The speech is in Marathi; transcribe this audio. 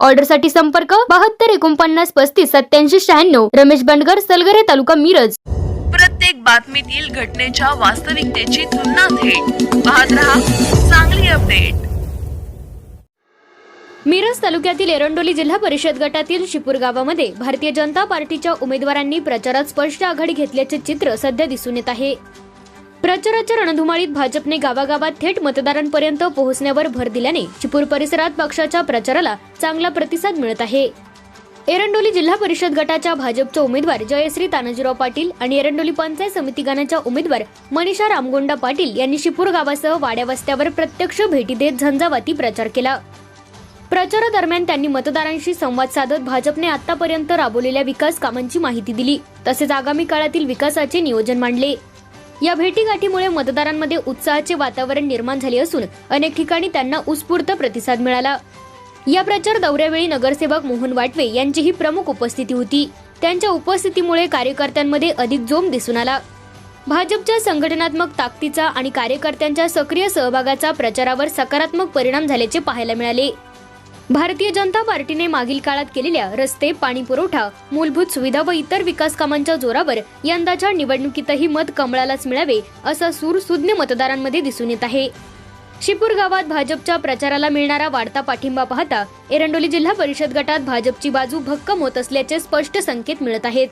ऑर्डरसाठी संपर्क बहात्तर एकोणपन्नास पस्तीस सत्याऐंशी शहाण्णव. रमेश बंडगर सलगरे तालुका मिरज. प्रत्येक बातमीतील घटनेच्या वास्तविकतेची तुलना थेट. पाहत रहा चांगली अपडेट. मिरज तालुक्यातील एरंडोली जिल्हा परिषद गटातील शिपूर गावामध्ये भारतीय जनता पार्टीच्या उमेदवारांनी प्रचारात स्पष्ट आघाडी घेतल्याचे चित्र सध्या दिसून येत आहे. प्रचाराच्या रणधुमाळीत भाजपने गावागावात थेट मतदारांपर्यंत पोहोचण्यावर भर दिल्याने चिपूर परिसरात पक्षाच्या प्रचाराला चांगला प्रतिसाद मिळत आहे. एरंडोली जिल्हा परिषद गटाच्या भाजपच्या उमेदवार जयश्री तानाजीराव पाटील आणि एरंडोली पंचायत समिती गणाच्या उमेदवार मनीषा रामगोंडा पाटील यांनी शिपूर गावासह वाड्या वस्त्यावर प्रत्यक्ष भेटी देत झंझावाती प्रचार केला. प्रचारादरम्यान त्यांनी मतदारांशी संवाद साधत भाजपने आतापर्यंत राबवलेल्या विकास कामांची माहिती दिली. तसेच आगामी काळातील विकासाचे नियोजन मांडले. या भेटीगाठीमुळे मतदारांमध्ये उत्साहाचे वातावरण निर्माण झाले असून अनेक ठिकाणी त्यांना उत्स्फूर्त प्रतिसाद मिळाला. या प्रचार दौऱ्यावेळी नगरसेवक मोहन वाटवे यांचीही प्रमुख उपस्थिती होती. त्यांच्या उपस्थितीमुळे कार्यकर्त्यांमध्ये अधिक जोम दिसून आला. भाजपच्या संघटनात्मक ताकदीचा आणि कार्यकर्त्यांच्या सक्रिय सहभागाचा प्रचारावर सकारात्मक परिणाम झाल्याचे पाहायला मिळाले. भारतीय जनता पार्टीने मागील काळात केलेल्या रस्ते पाणी पुरवठा मूलभूत सुविधा व इतर विकास कामांच्या जोरावर यंदाच्या निवडणुकीतही मत कमळालाच मिळावे असा सूर सुज्ञ मतदारांमध्ये दिसून येत आहे. शिपूर गावात भाजपच्या प्रचाराला मिळणारा वाढता पाठिंबा पाहता एरंडोली जिल्हा परिषद गटात भाजपची बाजू भक्कम होत असल्याचे स्पष्ट संकेत मिळत आहेत.